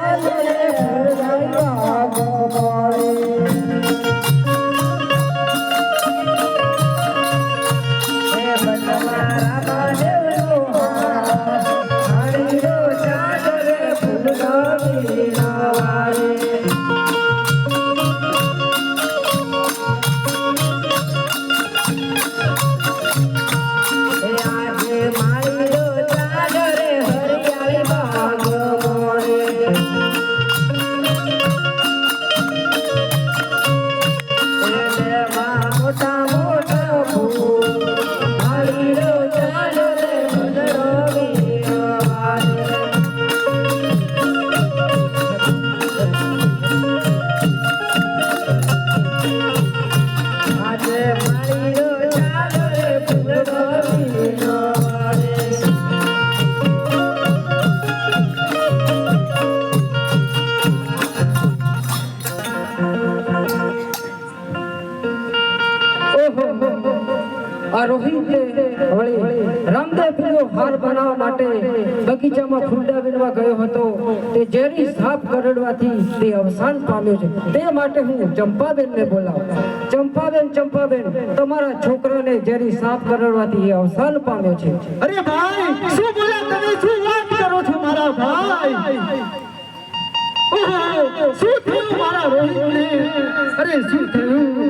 ચાલો રે હરગાઈ આ રોહિતે વળી રામદેવનો હાર બનાવવા માટે બગીચામાં ફૂંડા વીણવા ગયો હતો. તે ઝેરી સાપ કરડવાથી તે અવસાન પામ્યો છે. તે માટે હું ચંપાબેનને બોલાવું ચંપાબેન ચંપાબેન, તમારા છોકરાને ઝેરી સાપ કરડવાથી એ અવસાન પામ્યો છે. અરે શું થયું?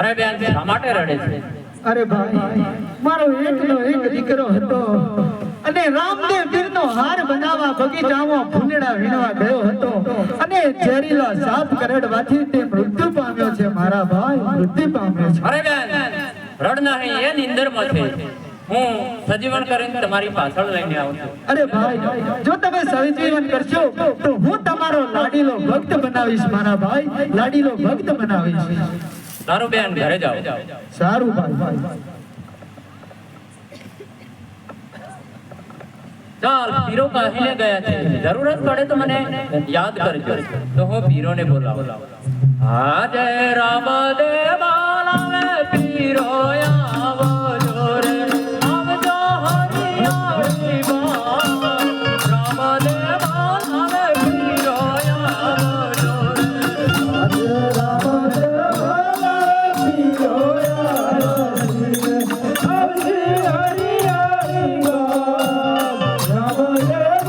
અરે બેન શા માટે રડે છે? અરે ભાઈ મારો એકનો એક દીકરો હતો અને રામદેવ પીરનો હાર બનાવવા બગીચામાં ફૂલડા વીણવા ગયો હતો. અને ઝેરીલો સાપ કરડવાથી તે મૃત્યુ પામ્યો છે મારા ભાઈ મૃત્યુ પામ્યો છે. અરે બેન રડ નહીં એ નિંદરમાં છે. હું સજીવન કરીને તમારી પાછળ લઈને આવું છું. અરે ભાઈ જો તમે સજીવન કરશો તો હું તમારો લાડીલો ભક્ત બનાવીશ મારા ભાઈ લાડીલો ભક્ત બનાવીશ. તારું બેન ઘરે જાઓ. સારું ભાઈ. ચાલ પીરો કહીને ગયા છે. જરૂરત પડે તો મને યાદ કરજો. તો હું પીરોને બોલાવું. હા જય રામ દેવા.